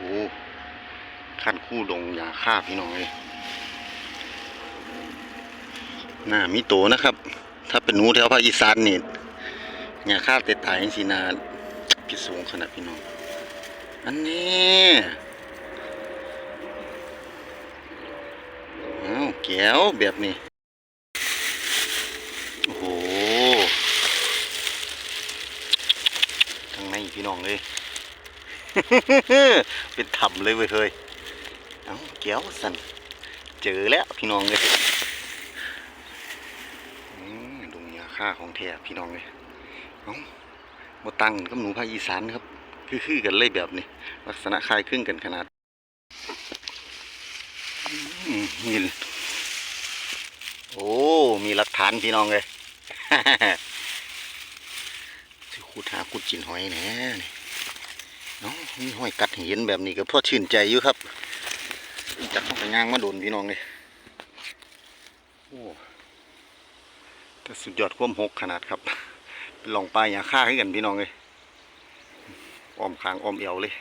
โอ้ขั้นคู่ดงยาฆ่าพี่น้องเลยหน้ามีโตนะครับ ถ้าเป็นหนูแถวภาคอีสานนี่ยาฆ่าเตะตายยังสีนาพิสูงขนาดพี่น้อง อันนี้อ้าวแก้วแบบนี้ โอ้โหทางในพี่น้องเลย เป็นถ้ำเลยเว้ยเฮ้ยเอ้าแก้ยวสันเจอแล้วพี่น้องเลยอืมดงยาค่าของแท้พี่น้องเลยเอ้ามตังกับหนูภาคอีสานครับ คือๆกันเลยแบบนี้ ลักษณะคล้ายคลึงกันขนาดมนี่โอ้ มีหลักฐานพี่น้องเลยสิขุดหาขุดจินหอยแน่นี่ นาะมีหอยกัดห้เห็นแบบนี้ก็พอชื่นใจอยู่ครับจักข้าไปย่างมาโดนพี่น้องเลยโอ้แต่สุดยอดควมหกขนาดครับเป็นลองปลายอย่าฆ่าให้กันพี่น้องเลยอ้อมคางอ้อมเอวเลย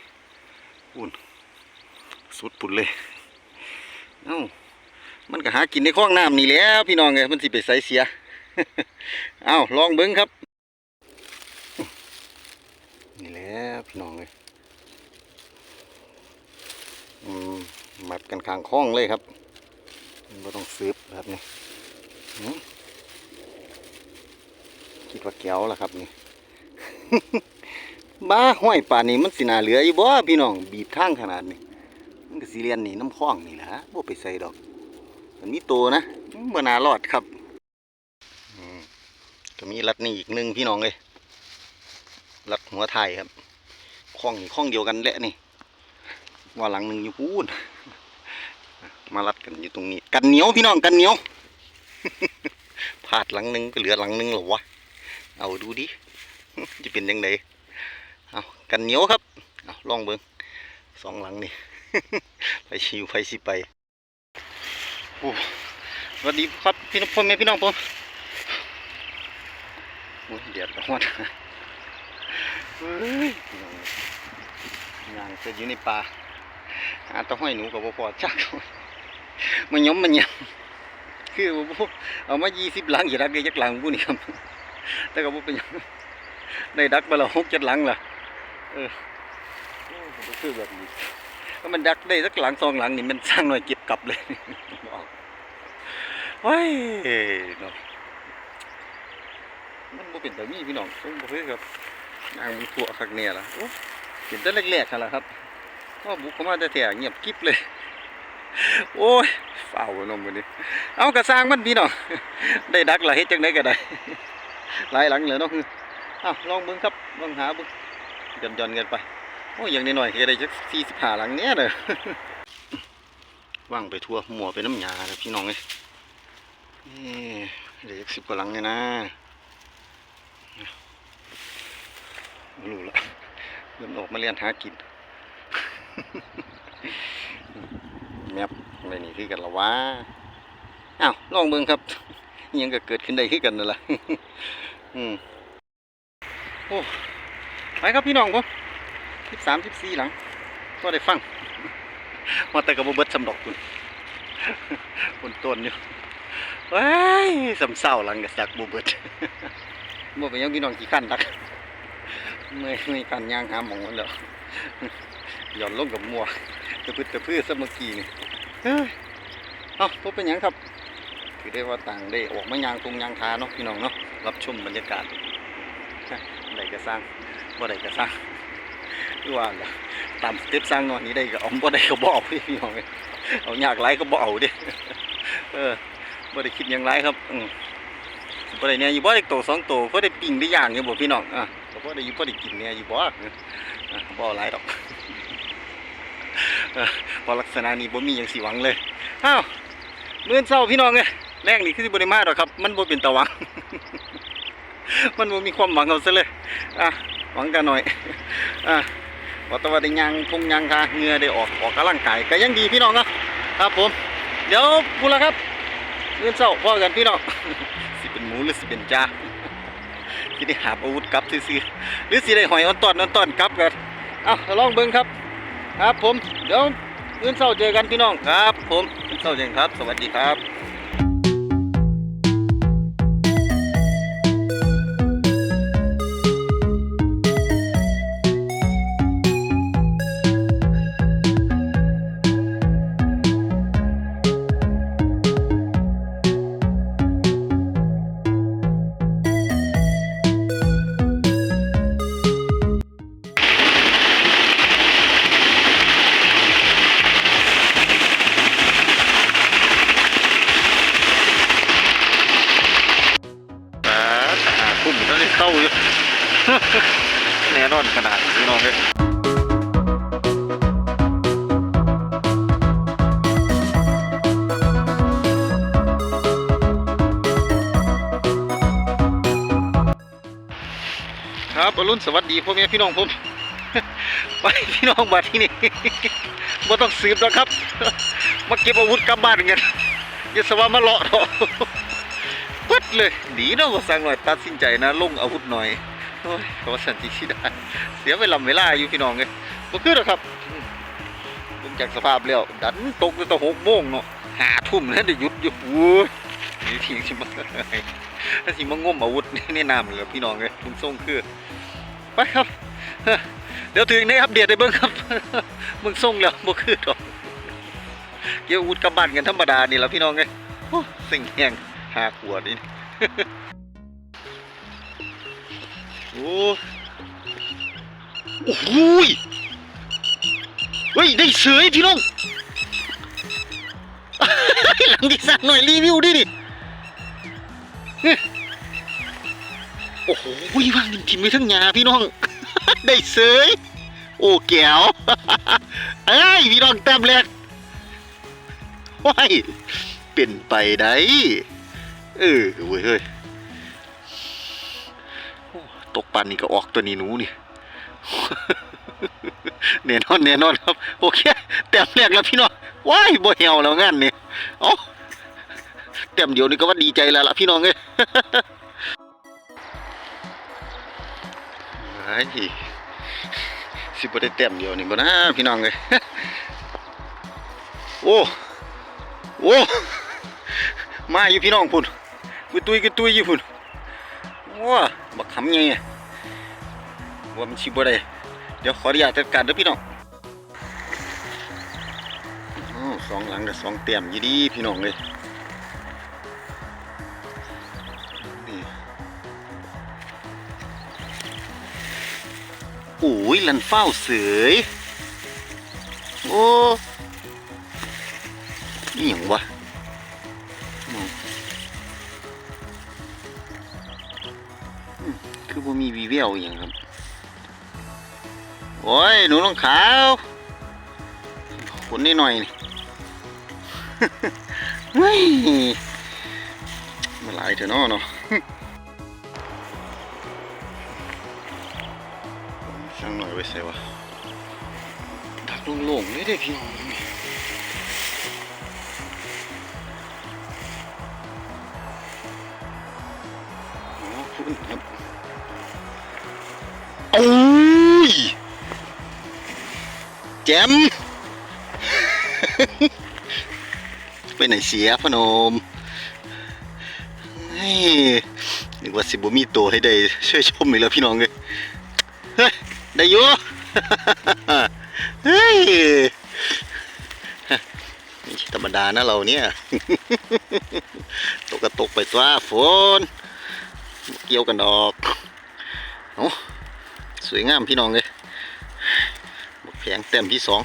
อุ่นสุดปุ่นเลยเอ้ามันก็หากินในคลองน้ำนี่แหล้วพี่น้องไงมันสิไปใส่เสียเอ้าลองเบิ้งครับ นี่แหล้วพี่น้องเลยอื มัดกันข้างคล้องเลยครับไม่ต้องซื้อแบบนี้คิดว่าแก้วละครับนี่บ้าห้อยป่านนี้มันสินาเหลืออยู่บ่พี่น้องบีบทางขนาดนี้มันก็สิเรียนนี่น้ำคล้องนี่แหละบ่ไปใส่ดอกมันมีตัวนะบ่น่ารอดครับก็มีรัดนี่อีกหนึ่งพี่น้องเลยรัดหัวไทยครับคล้องนี่คล้องเดียวกันแหละนี่ว่าหลังหนึ่งอยู่พูน มารัดกันอยู่ตรงนี้ กันเหนียวพี่น้องกันเหนียวพลาดหลังหนึ่งก็เหลือหลังหนึ่งหรอวะเอาดูดิจะเป็นยังไงเอากันเหนียวครับเอาลองเบิ้งสองหลังนี่ไปชิวไปสิไปโอ้สวัสดีครับพี่น้องพ่อแม่พี่น้องผมเดือดร้อนเฮ้ยองย่างจะอยู่ในป่าหาตะห้อยหนูกับพ่อจัก มันย้อมมันยำคือบ่บ่เอามายี่สิบหลังอย่าดักได้จักหลังผู้นี่ครับแต่ก็บ่เป็นหยังได้ดักไปแล้วหกเจ็ดหลังล่ะเออโอ้ก็คือแบบนี้ถ้ามันดักได้สักหลังสองหลังนี่มันสร้างหน่อยเก็บกลับเลยบอกเฮ้ยเนาะมันบ่เป็นแต่มีพี่น้องผมบ่เคยครับนางมันทั่วคักเนี่ยล่ะโอ้เห็นแต่แรกๆกันล่ะครับว่าบุกเข้ามาแต่แท้ๆเงียบกิ๊บเลย โอ้ยเฝ้าน้องมื้อนี้เอากระสร้างมันพี่น้องได้ดักล่ะเฮ็ดจังได๋ก็ได้หลายหลังเลยเนาะอ้าวลองเบิ่งครับลองหาเบิ่งย่อนๆกันไปโอ้ยอย่างน้อยๆก็ได้จัก45หลังเนี้ยเด้อว่างไปทั่วหมัวไปน้ำยาเลยพี่น้องเอ้ยเอ้ยเหลือสิบกว่าหลังเนี่ยนะไม่รู้ละเริ่มออกมาเรียนหากิน แมป อะไรนี่คือกันละวะอ้าวลองเบิ่งครับยังก็เกิดขึ้นได้คือกันนั่นแหละอืมโอ้ไปครับพี่น้องผมสิบสามสิบสี่หลัง ก็ได้ฟังมาแต่กับเบิดสำดอกคุณคนต้นอยู่ว้ายสำเศร้าหลังกับสักบูเบิดบ่เป็นยังพี่น้องกี่ขั้นรักเมื่อยเมื่อยกันย่างหาหมองมันแล้วหย่อนลงกับมัวกระพืดกระพือสมกี้นี่ เอ้าบ่เป็นหยังครับถือได้ว่าต่างได้ออกมายางทงยางทาเนาะพี่น้องเนาะรับชมบรรยากาศได้ก็สร้างบ่ได้ก็สร้างคือว่าละตามสเต็ปสร้างนอยนี้ได้ก็เอาบ่ได้ก็บ่เอาพี่น้องเอ้ยเอายากไรก็บ่เอาดิเออบ่ได้คิดยังไรครับอืมบ่ได้เนี่ยอยู่บ่ได้โตสองโตก็ได้ปิ้งได้ย่างอยู่บ่พี่น้องอะบ่ได้อยู่บ่ได้กินเนี่ยอยู่บ่บ่เอาหลายดอก พอลักษณะนี้บ่มีหยังสิหวังเลยอ้าวมื้อเช้าพี่น้องเอ้ยแรงนี่คือสิบ่ได้มาดอกครับ มันบ่เป็นตะหวัง มันบ่มีความหวังเอาซะเลยอะหวังกันหน่อยอะพอตะวันได้ยางพงยางคาเหงื่อได้ออกออกกำลังกายก็ยังดีพี่น้องนะครับผม เดี๋ยวพูดล้วครับเงินเศร้าพ่อกันพี่น้องสิเป็นหมูหรือสิเป็นจ้าสิได้หาอาวุธกลับซื่อๆหรือสิได้หอยออนตอนออนตอนกลับกันเอ้าลองเบิ่งครับ ครับผม เดี๋ยวเงินเศร้าเจอกันพี่น้องครับ ผมเงินเศร้าเจอกันครับ สวัสดีครับ แน่นอนขนาดพี่น้องเลยครับอรุณสวัสดีพ่อแม่พี่น้องผมไปพี่น้องบัดที่นี่บ่ต้องสืบแล้วครับ มาเก็บอาวุธกลับบ้านกันอย่าสว่ามาเลาะเถอะปึ๊ดเลย ดีเนาะสั่งหน่อยตัดสินใจนะลงอาวุธหน่อย อ้ยขาว่าสันติชิดาเสียเวลาเวลาอยู่พี่น้องเลยบ่คือหรอกครับลงจากสภาพแล้วดันตกตั้งแต่หกโมงเนาะหาทุ่มแล้วได้หยุดอยู่โอ้ยนี่ทิ้งสิมาถ้าสิมางมอาวุธนี่น้ำเหลือพี่น้องเลยมึงส่งคือไปครับ เดี๋ยวถึงในอัปเดตได้เบิ่งครับมึงส่งแล้วบ่คือดอกเกี่ยวอาวุธกับบ้านกันธรรมดานี่แหละพี่น้องเลยสิ่งแห้งหาขวดนี่ อ้โอ้โหเฮ้ย ได้เสยพี่น้อง หลังที่สั่งหน่อยรีวิวดิดิโอ้โหวางดินทิมไปทั้งหญ้าพี่น้อง ได้เสยโอ้แก้วเอ้ยพี่น้องแต้มแรกว้ายเป็นไปได้เออเว้ยเฮ้ย ตกปันนี่ก็ออกตัวนี้หนูนี่แน่นอนแน่นอนครับ โอเคแต้มแรกแล้วพี่น้องว้ายบ่เหี่ยวแล้วงานนี่เอ้าแต้มเดียวนี่ก็ว่าดีใจแล้วล่ะพี่น้องเอ้ยไอ้สิบ่ได้แต้มเดียวนี่บ่นะพี่น้องเอ้ยโอ้โอ้มาอยู่พี่น้องพุ่นกุตุยกุตุยอยู่พุ่นว้า บักขำไงอะว่ามันชิบ่ได้เดี๋ยวขออนุญาตจัดการเด้อพี่น้องอสองหลังกับสองเตียมยู่ดีพี่น้องเลยนี่โอ้ยลันเฝ้าเสยโอ้นี่หยังวะ คือบ่มีวีแววอย่างครับ โอ้ย หนูน้องขาวฝนนิดหน่อยนี่มาหลายเถอะเนาะเนาะช่างหน่อยไว้ใส่วะดักโล่งๆเลยเด้พี่น้องครับ แจม ไปไหนเสียพนมนึกว่าสิบมีตัวให้ได้ช่วยชมอีกแล้วพี่น้องเลยได้อยู่เฮ้ยธรรมดานะเราเนี่ย ตกกระตกไปตัวฝนเกี่ยวกันดอกโอ้สวยงามพี่น้องเลย งเต็มที่สอง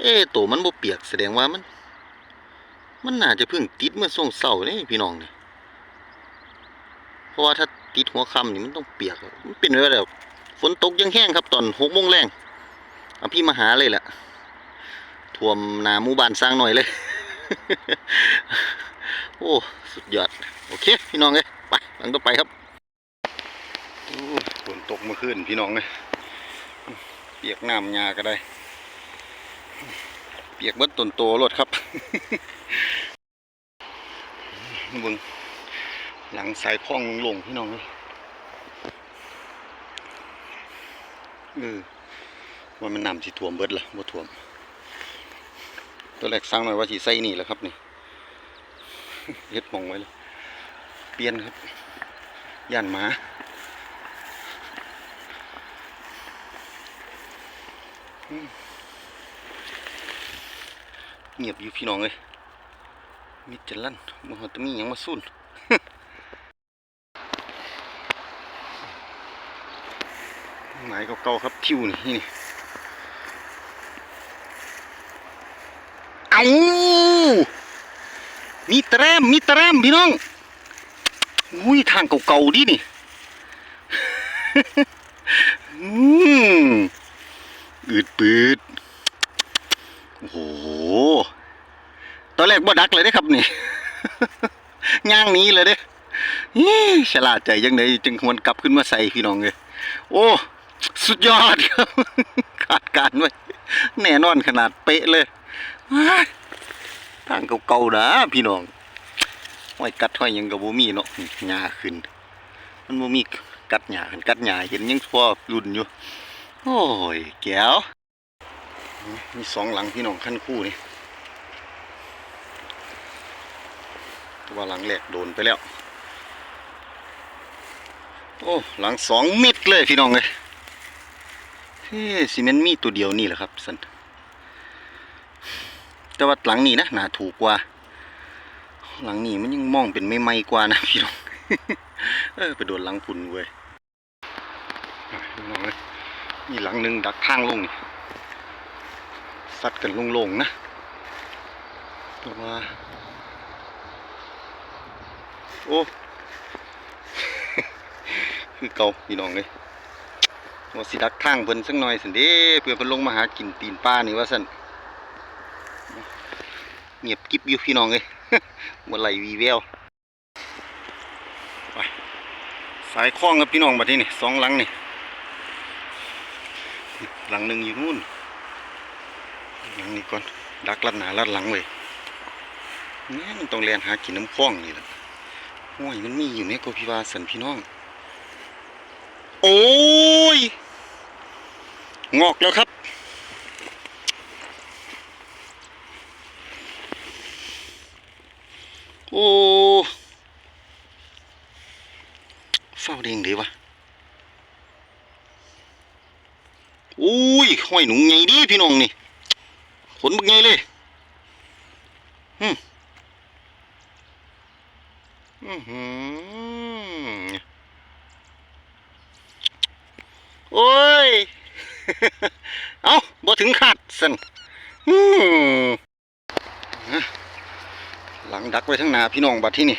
เอ๊ะตัวมันบ่เปียกแสดงว่ามัน มันน่าจะเพิ่งติดเมื่อช่วงเสาร์นี่พี่น้องเนี่ยเพราะว่าถ้าติดหัวค่ำนี่มันต้องเปียกมันเป็นไปได้แบบฝนตกยังแห้งครับตอนหกโมงแรงเอาพี่มาหาเลยแหละท่วมนาหมู่บ้านสร้างหน่อยเลย โอ้ สุดยอด โอเค พี่น้องเลยไปหลังต่อไปครับ โอ้ นตกเมื่อคืนพี่น้องเลยเปียกน้ำยาก็ได้ เปียกเบิดต้นโตรถครับบึงหลังสายคล้องลงพี่น้องเลยเออว่ามันน้ำสิท่วมเบิดล่ะบ่ท่วม ตัวแรกสั่งหน่อยว่าสิใส่นี่แหละครับนี่เฮ็ดมองไว้เลยเปลี่ยนครับ ย่านหมา อืม เงียบอยู่พี่น้องเลยมีแต่ลั่นบ่ฮอดแต่มียังมาซุ่นหมายเก่าๆครับทิวนี่นี่เอามีแตรมมีแตรมพี่น้อง อุ้ยทางเก่าๆดินี่ อืมอืด ปืดโอ้โห ตอนแรกบ่ดักเลยเด้ครับนี่ ย่างนี้เลยเด้ฉลาดใจยังไงจึงหวนกลับขึ้นมาใส่พี่น้องเลยโอ้ สุดยอดครับขาดการไว้แน่นอนขนาดเป๊ะเลยว้ายทางเก่าๆนะพี่น้องห้อยกัดห้อยยังกับบ่มีเนาะหญ้าขึ้น มันบ่มีกัดหญ้าคันกัดหญ้าเห็นยังพอรุ่นอยู่ โอ้ยแก้ว มีสองหลังพี่น้องขั้นคู่นี่ต่ว่าหลังแรกโดนไปแล้ว โอ้หลังสองเม็ดเลยพี่น้องเลยเฮ้ซีเมนต์มีตัวเดียวนี่แหละครับสันแต่ว่าหลังนี้นะหนาถูกกว่า หลังนี้มันยังมองเป็นไม่ไม่กว่านะพี่น้องเออไปโดนหลังพุ่นเว้ยน้องเลยนี่หลังหนึ่งดักทางลงนี่ ซัดกันโลงๆนะแต่ว่า โอ้ คือเก่าพี่น้องเลยว่าสิดักทางเพิ่นสักหน่อยสันเด้เพื่อเพิ่นลงมาหากินตีนป้านี่ว่าสันเงียบกิ๊บอยู่พี่น้องเลยเมื่อไหร่วีแววไปสายคล้องกับพี่น้องมาที่นี่สองหลังนี่หลังหนึ่งอยู่นู่น หลังนี้ก่อนดักลัดหนาลัดหลังเลยเนี่ยมันต้องเรียนหากินน้ำคล้องนี่แหละห้วยมันมีอยู่ในโกพิวาสันพี่น้อง โอ้ย งอกแล้วครับ โอ้เฝ้าเด้งดีวะโอ้ยห้อยหนุ่งไงดิพี่น้องนี่ ขนบักไงเลยอืมอือหือโอ้ย เอาบ่ถึงขาดสันอืมหลังดักไว้ทั้งนาพี่น้องบัดที่นี่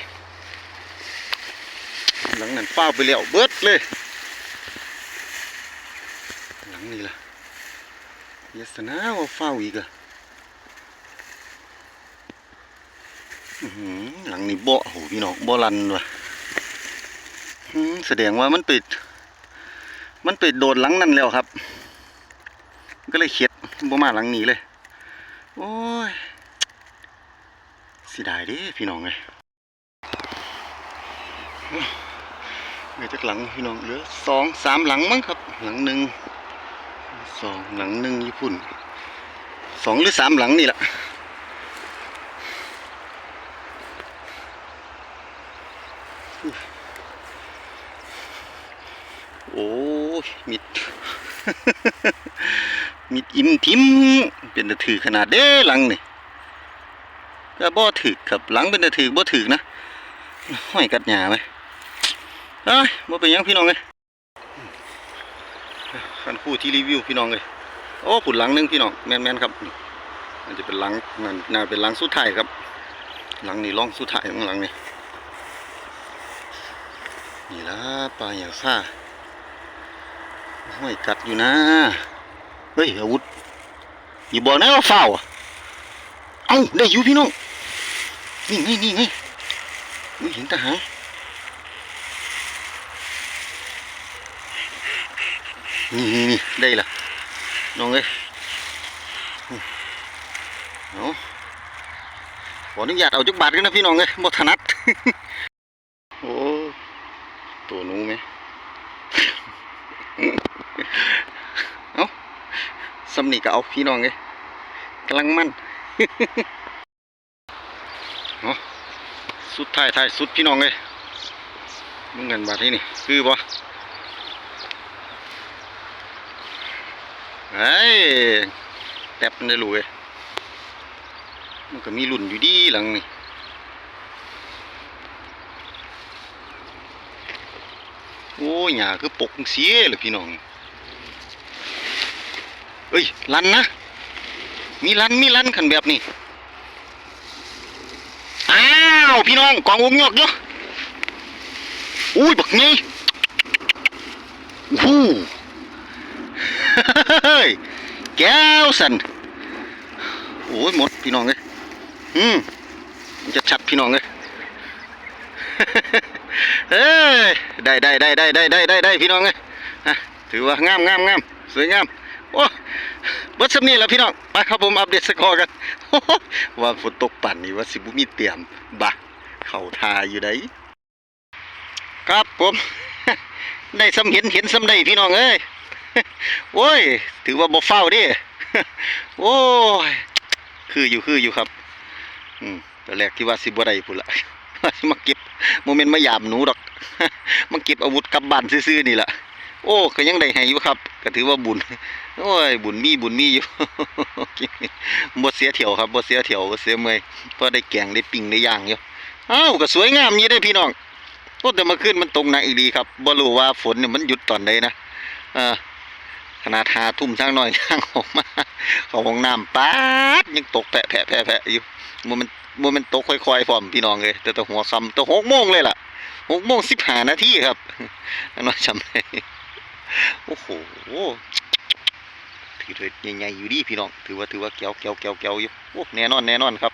หลังนั้นฟ้าไปแล้วเบิดเลย หลังนี้ล่ะยสนาว่าฟ้าอีกอะอื้อ หลังนี้บ่โหพี่น้องบ่ลันว่ะแสดงว่ามันปิด มันไปโดนหลังนั่นแล้วครับ ก็เลยเข็ดบ่มาหลังนี้เลย โอ้ยเสิดายดิพี่น้องเลยเหลือจากหลังพี่น้องเหลือสองสามหลังมั้งครับ หลังหนึ่งสองหลังหนึ่งญี่ปุ่นสองหรือสามหลังนี่แหละโอ้ยมิด มิดอิ่ม ทิมเป็นตะถือขนาดเด้หลังนี่ก็บ่ถือครับหลังเป็นตะถือบ่ถือนะห้อยกัดหญ้าไหมเอ้ยบ่เป็นยังพี่น้องเลยคันคู่ที่รีวิวพี่น้องเลยโอ้ปุ่นหลังหนึงพี่น้องแม่นครับมันจะเป็นหลังนั่นน่าเป็นหลังสุดท้ายครับ หลังนี้ร่องสุดท้ายของหลังนี่นี่ละปลาอย่างซ่าห้อยกัดอยู่นะเฮ้ยอาวุธ อย่าบอกนะว่าฝ้าวอะเอ้าได้อยู่พี่น้องนี่ไงนี่ไงอุ้ยเห็นทหารนี่นี่นี่ได้ละน้องเอ้ยเอาขออนุญาตเอาจักบาทกันนะพี่น้องเอ้ยบ่ถนัด โอ้ตัวหนูไหม สำ นี่ก็เอาพี่น้องเลยกำลังมันเนาะสุดท้ายท้ายสุดพี่น้องเลยมึงเงินบาทที่นี่คือบ่ไอ้แตบมันได้รู้เลยมันก็มีรุ่นอยู่ดีหลังนี่โอ้ยหยาคือปกเสียเลยพี่น้อง เอ้ยลันนะ มีลันมีลันขันแบบนี้อ้าวพี่น้องกองวงยอกเยอะอุ้ยบักนี้หูเฮ้ยแก้วสันโอ้ยหมดพี่น้องเลยอืมจะชัดพี่น้องเลยเอ้ยได้ได้ได้ได้ได้ได้ได้พี่น้องเลยถือว่างามงามงามสวยงาม โอ้เบิดสำนี่แล้วพี่น้องไปครับผมอัปเดตสกอร์กันว่าฝนตกปั่นนี่ว่าสิบุมีเตรียมบะเข่าทาอยู่ไดครับผมได้สำเห็นเห็นสำได้พี่น้องเอ้ยโอ้ย ถือว่าบ่เฝ้าดิโอ้ยคืออยู่คืออยู่ครับ อืมแต่แรกที่ว่าสิบ่ได้พุ่นละมาเก็บโมเมนต์มายามหนูดอกมาเก็บอาวุธกลับบ้านซื่อๆนี่แหละโอ้ก็ยังได้ให้อยู่ครับ ก็ถือว่าบุญ โอ้ย บุญมีบุญมีอยู่บ่เสียเที่ยวครับบ่เสียเที่ยวบ่เสียเมยเพราะได้แกงได้ปิ้งได้ย่างอยู่อ้าวก็สวยงามอยู่ได้พี่น้องโอ้แต่มื่อคืนมันตกหนอีหลีครับบ่รู้ว่าฝนเนี่ยมันหยุดตอนใดนะเออขนาดหาทุ่มทางน้อยทางออกมาเขาห้องน้ำป๊าดยังตกแผะแผะแผะแผะอยู่บ่มันบ่มันตกค่อยๆพอมพี่น้องเอ้ยแต่แต่หัวคำแต่หกโมงเลยล่ะหกโมงสิบห้านาทีครับนน้อยจำได้โอ้โห ถือเถิดใหญ่ๆอยู่ดีพี่น้องถือว่าถือว่าแก้วแก้วแก้วแก้วอยู่โอ้แน่นอนแน่นอนครับ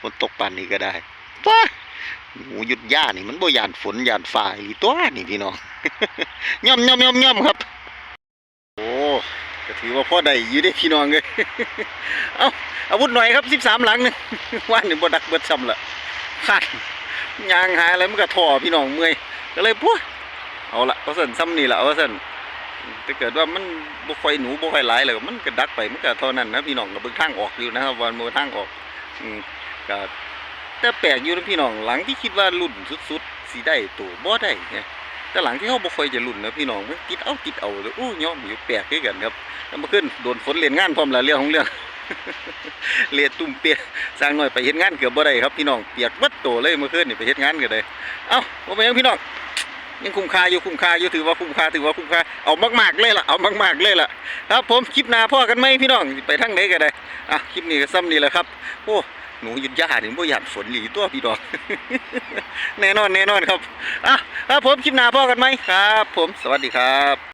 ฝนตกป่านนี้ก็ได้ป้าหมูหยุดย่านี่มันบ่ยานฝนยานฝ่าอีหลีตัวนี่พี่น้องย่อมย่อมย่อมย่อมครับ โอ้ก็ถือว่าพ่อได้อยู่ได้พี่น้องเลยเอาอาวุธหน่อยครับสิบสามหลังหนึงว่านนี่งบ่ดักเบิดซ้ำละขาดยางหายอะไรมันก็ท่อพี่น้องเมื่อยก็เลยปุ๊เอาละเอาสั่นซ้ำนี่ละเอาสั่น ถ้าเกิดว่ามันบ่ค่อยหนูบ่ค่อยหลายเลยมันก็ดักไปมันก็เท่านั้นนะพี่น้องก็เบิ่งทางออกอยู่นะครับวันมือทางออกอืมก็แต่แปลกอยู่นะพี่น้องหลังที่คิดว่ารุ่นสุดๆสิได้ตัวบ่ได้ไงแต่หลังที่เฮาบ่ค่อยจะรุ่นนะพี่น้องมันติดเอาติดเอาเลยอู้ย่อมอยู่แปลกคือกันครับแล้วมาขึ้นโดนฝนเล่นงานพร้อมละเรื่องของเรื่องเลียตุ่มเปียกสร้างหน่อยไปเฮ็ดงานเกือบบ่ได้ครับพี่น้องเปียกบัดโตเลยเมื่อคืนนี่ไปเฮ็ดงานก็ได้เอ้าบ่เป็นหยังพี่น้อง ยังคุ้มค่าอยู่คุ้มค่าอยู่ถือว่าคุ้มค่าถือว่าคุ้มค่าเอามากๆเลยล่ะเอามากๆเลยล่ะครับผมคลิปหน้าพ่อกันไหมพี่น้องไปทั้งไหนกันได้อะคลิปนี้ก็ซ้ำนี่แหละครับโอ้หนูหยุดยาถึงบ่หยาดฝนหลีตัวพี่น้องแน่นอนแน่นอนครับอะครับผมคลิปหน้าพ่อกันไหมครับ ผมสวัสดีครับ